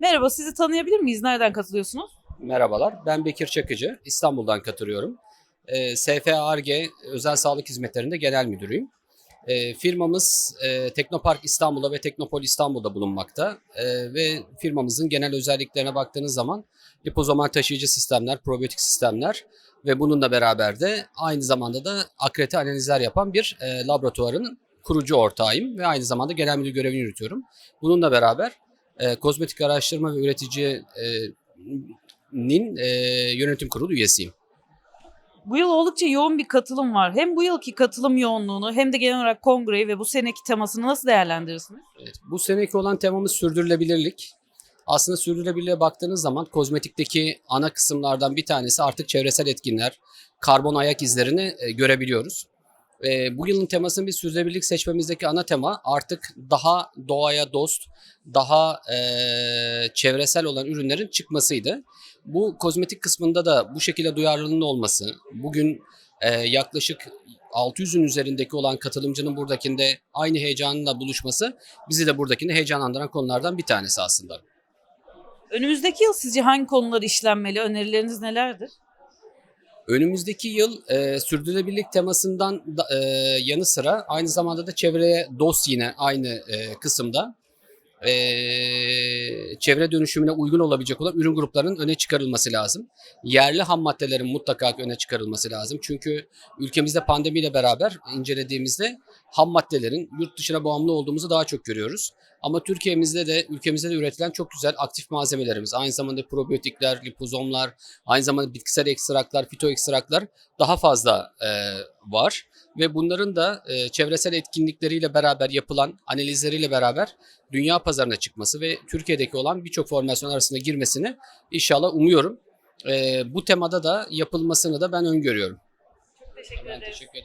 Merhaba, sizi tanıyabilir miyiz? Nereden katılıyorsunuz? Merhabalar, ben Bekir Çakıcı. İstanbul'dan katılıyorum. E, SF Arge Özel Sağlık Hizmetleri'nde genel müdürüyüm. E, firmamız e, Teknopark İstanbul'da ve Teknopol İstanbul'da bulunmakta. E, ve firmamızın genel özelliklerine baktığınız zaman lipozomal taşıyıcı sistemler, probiyotik sistemler ve bununla beraber de aynı zamanda da akreti analizler yapan bir e, laboratuvarın kurucu ortağıyım ve aynı zamanda genel müdür görevini yürütüyorum. Bununla beraber e, kozmetik araştırma ve üretici e, nin e, yönetim kurulu üyesiyim. Bu yıl oldukça yoğun bir katılım var. Hem bu yılki katılım yoğunluğunu hem de genel olarak kongreyi ve bu seneki temasını nasıl değerlendirirsiniz? Evet, bu seneki olan temamız sürdürülebilirlik. Aslında sürdürülebilirliğe baktığınız zaman kozmetikteki ana kısımlardan bir tanesi artık çevresel etkinler, karbon ayak izlerini e, görebiliyoruz. E, bu yılın temasını bir sürdürülebilirlik seçmemizdeki ana tema artık daha doğaya dost, daha e, çevresel olan ürünlerin çıkmasıydı. Bu kozmetik kısmında da bu şekilde duyarlılığının olması, bugün e, yaklaşık 600'ün üzerindeki olan katılımcının buradakinde aynı heyecanla buluşması bizi de buradakinde heyecanlandıran konulardan bir tanesi aslında. Önümüzdeki yıl sizce hangi konular işlenmeli? Önerileriniz nelerdir? Önümüzdeki yıl e, sürdürülebilirlik temasından da, e, yanı sıra aynı zamanda da çevreye dost yine aynı e, kısımda e, çevre dönüşümüne uygun olabilecek olan ürün gruplarının öne çıkarılması lazım. Yerli ham maddelerin mutlaka öne çıkarılması lazım. Çünkü ülkemizde pandemiyle beraber incelediğimizde ham maddelerin yurt dışına bağımlı olduğumuzu daha çok görüyoruz. Ama Türkiye'mizde de ülkemizde de üretilen çok güzel aktif malzemelerimiz, aynı zamanda probiyotikler, lipozomlar, aynı zamanda bitkisel ekstraklar, fito ekstraklar daha fazla e, var. Ve bunların da e, çevresel etkinlikleriyle beraber yapılan analizleriyle beraber dünya pazarına çıkması ve Türkiye'deki olan birçok formasyon arasında girmesini inşallah umuyorum. E, bu temada da yapılmasını da ben öngörüyorum. Teşekkür Ben teşekkür ederim.